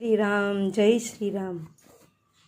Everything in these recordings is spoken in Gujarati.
શ્રી રામ જય શ્રી રામ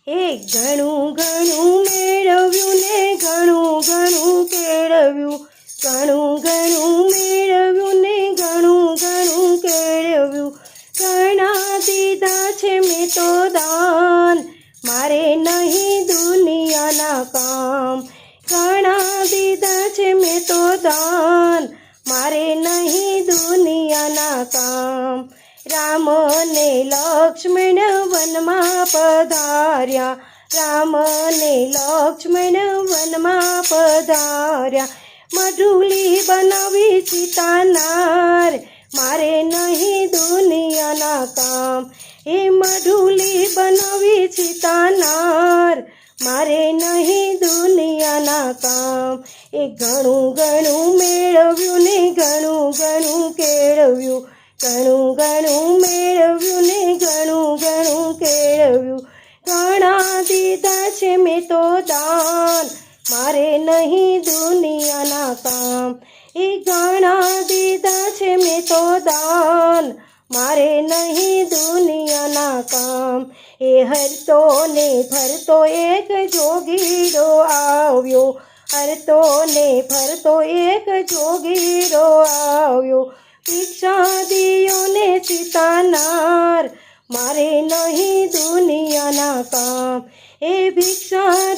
એ ઘણું ઘણું મેળવ્યું ને ઘણું ઘણું કેળવ્યું. ઘણું ઘણું મેળવ્યું ને ઘણું ઘણું કેળવ્યું. ઘણા દીધા છે મેં તો દાન. મારે નહીં દુનિયાના કામ. ઘણા દીધા છે મેં તો દાન. મારે નહીં દુનિયાના કામ. રામ ને લક્ષ્મણ વનમાં પધાર્યા. રામ ને લક્ષ્મણ વનમાં પધાર્યા. મઢુલી બનાવી સીતાનાર. મારે નહીં દુનિયાના કામ. એ મઢુલી બનાવી સીતાનાર. મારે નહીં દુનિયાના કામ. એ ઘણું ઘણું મેળવ્યું ને ઘણું ઘણું કેળવ્યું. ઘણું ઘણું મેળવ્યું ને ઘણું ઘણું કેળવ્યું. ઘણા દીધા છે મેં તો દાન. મારે નહીં દુનિયાના કામ. એ ઘણા દીધા છે મેં તો દાન. મારે નહીં દુનિયાના કામ. એ હરતો ને ફરતો એક જોગીરો આવ્યો. હરતો ને ફરતો એક જોગીરો આવ્યો. ભિક્ષા ચિતાનાર મારે નહીં દુનિયાના કામ એ ભિક્ષા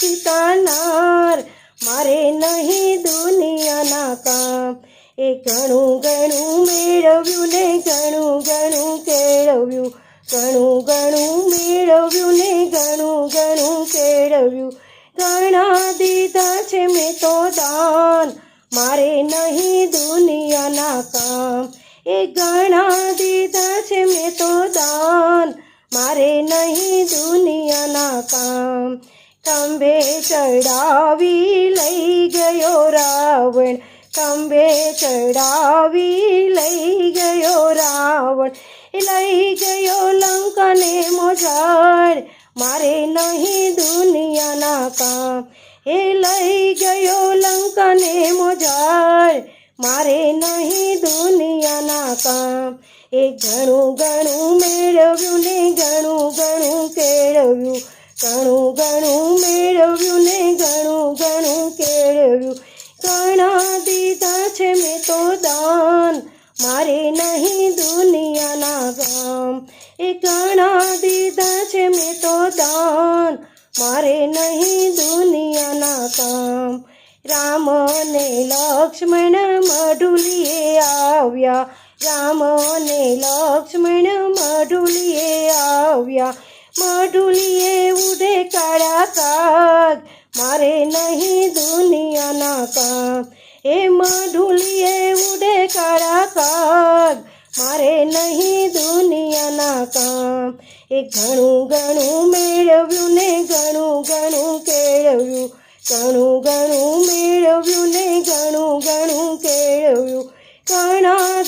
ચિતાનાર મારે નહીં દુનિયાના કામ એ ઘણું ઘણું મેળવ્યું ને ઘણું ઘણું કેળવ્યું ઘણું ઘણું મેળવ્યું ને ઘણું ઘણું કેળવ્યું ઘણા દીધા છે મેં તો દાન મારે નહીં દુનિયાના કામ. એ ઘણા દીધા છે મેં તો દાન. મારે નહીં દુનિયાના કામ. ખંભે ચડાવી લઈ ગયો રાવણ. ખંભે ચડાવી લઈ ગયો રાવણ. લઈ ગયો લંકાને મોજાડ મારે નહીં દુનિયાના કામ. એ લઈ ગયો લંકાને મોજાય મારે નહીં દુનિયાના કામ. એ ઘણું ઘણું મેળવ્યું ને ઘણું ઘણું કેળવ્યું. ઘણું ઘણું મેળવ્યું ને ઘણું ઘણું કેળવ્યું. ઘણા દીધા છે મેં તો દાન. મારે નહીં દુનિયાના કામ એ ઘણા દીધા છે મેં તો દાન. મારે નહીં દુનિયાના કામ રામ. ને લક્ષ્મણ મઢુલીએ આવ્યા. રામ ને લક્ષ્મણ મઢુલીએ આવ્યા. મઢુલીએ ઉડે કાળા કાગ. મારે નહીં દુનિયાના કામ એ મઢુલીએ ઉડે કાળા કાગ. મારે નહીં દુનિયાના કામ એ ઘણું ઘણું મેળવ્યું ને ઘણું ઘણું ઘણું મેળવ્યું ને ઘણું ઘણું કેળવ્યું. ઘણા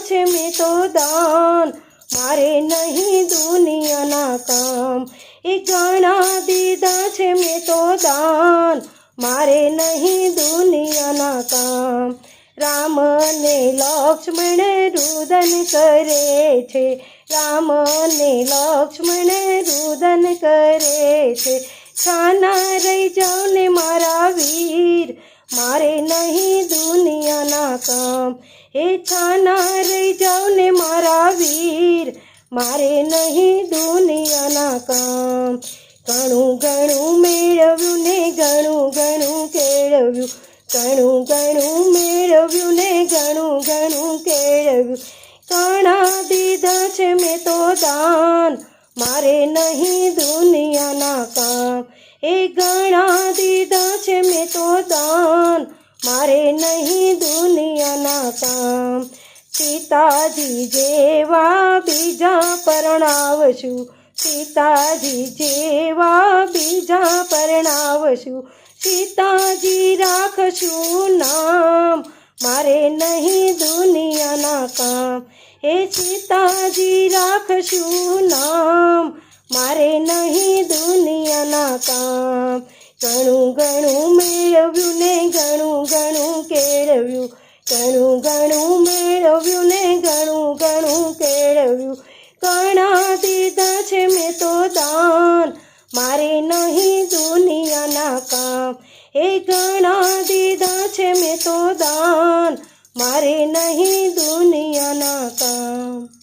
છે મેં તો દાન, મારે નહીં દુનિયાના કામ. એ ઘણા દીધા છે મેં તો દાન, મારે નહીં દુનિયાના કામ. રામ ને લક્ષ્મણ રુદન કરે છે રામ ને લક્ષ્મણ રુદન કરે છે. છાના રહી જાઓ ને મારા વીર. મારે નહીં દુનિયાના કામ. એ છાના રહી જાઓ ને મારા વીર. મારે નહીં દુનિયાના કામ. ઘણું ઘણું મેળવ્યું ને ઘણું ઘણું કેળવ્યું. ઘણું ઘણું મેળવ્યું ને ઘણું ઘણું કેળવ્યું. ઘણા દીધા છે મેં તો દાન. મારે નહીં દુનિયાના એ ગણા દીધા છે મેં તો દાન. મારે નહીં દુનિયાના કામ. સીતાજી જેવા બીજા પરણાવશું. સીતાજી જેવા બીજા પરણાવશું. સીતાજી રાખશું નામ. મારે નહીં દુનિયાના કામ. એ સીતાજી રાખશું નામ. મારે નહીં દુનિયાના કામ. ઘણું ઘણું મેળવ્યું ને ઘણું ઘણું કેળવ્યું. ઘણું ઘણું મેળવ્યું ને ઘણું ઘણું કેળવ્યું. ઘણા દીધા છે મેં તો દાન. મારે નહીં દુનિયાના કામ. એ ઘણા દીધા છે મેં તો દાન. મારે નહીં દુનિયાના કામ.